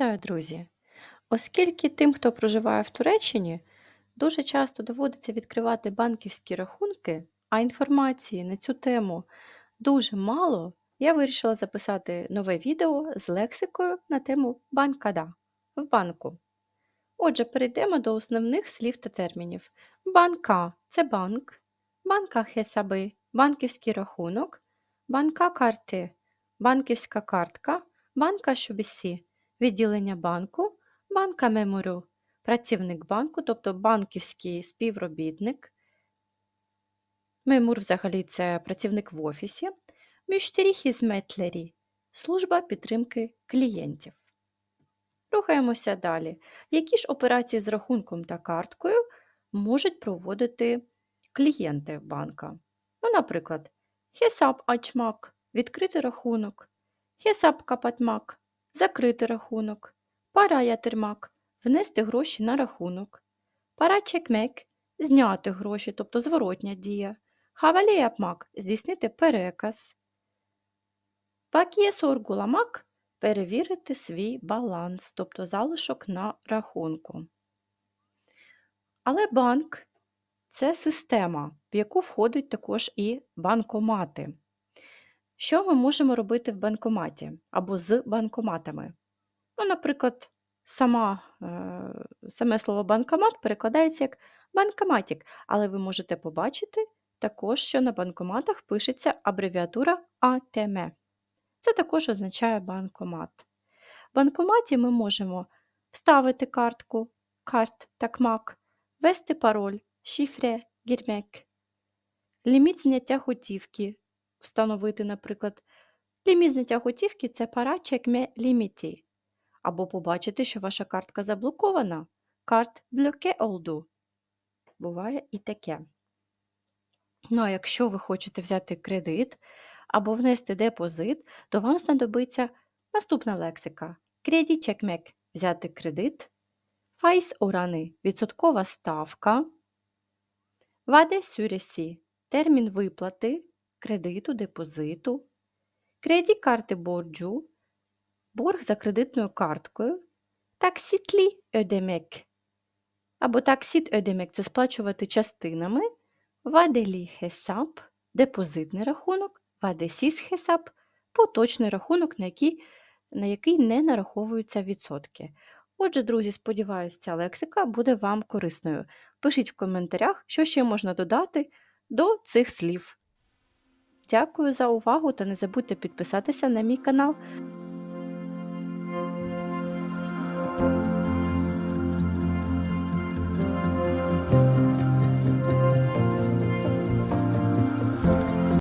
Вітаю, друзі! Оскільки тим, хто проживає в Туреччині, дуже часто доводиться відкривати банківські рахунки, а інформації на цю тему дуже мало, я вирішила записати нове відео з лексикою на тему банкада в банку. Отже, перейдемо до основних слів та термінів. Банка це банк, банка хесаби банківський рахунок, банка карти банківська картка, банка шубісі відділення банку, банка меморю працівник банку, тобто банківський співробітник. Мемур взагалі це працівник в офісі. Мюштері хізметлері служба підтримки клієнтів. Рухаємося далі. Які ж операції з рахунком та карткою можуть проводити клієнти банка? Ну, наприклад, хесап ачмак відкрити рахунок, хесап капатмак закрити рахунок, пара ятирмак внести гроші на рахунок, пара чекмек зняти гроші, тобто зворотня дія, хавалі япмак здійснити переказ, соргуламак перевірити свій баланс, тобто залишок на рахунку. Але банк це система, в яку входять також і банкомати. Що ми можемо робити в банкоматі або з банкоматами? Ну, Наприклад, сама, е, саме слово банкомат перекладається як банкоматік, але ви можете побачити також, що на банкоматах пишеться абревіатура АТМ. Це також означає банкомат. В банкоматі ми можемо вставити картку, карт такмак, ввести пароль, шифре, гірмек, ліміт зняття готівки, встановити, наприклад, ліміт зняття готівки це пара чекме ліміті. Або побачити, що ваша картка заблокована. Карт блоке олду. Буває і таке. Ну, а якщо ви хочете взяти кредит або внести депозит, то вам знадобиться наступна лексика. Креді чекмек взяти кредит, файс орани відсоткова ставка, ваде сюресі термін виплати кредиту, депозиту, креді карти борджу, борг за кредитною карткою, таксітлі ödemek або таксіт ödemek – це сплачувати частинами, ваделі хесап депозитний рахунок, вадесіс хесап поточний рахунок, на який, на який не нараховуються відсотки. Отже, друзі, сподіваюся, ця лексика буде вам корисною. Пишіть в коментарях, що ще можна додати до цих слів. Дякую за увагу та не забудьте підписатися на мій канал.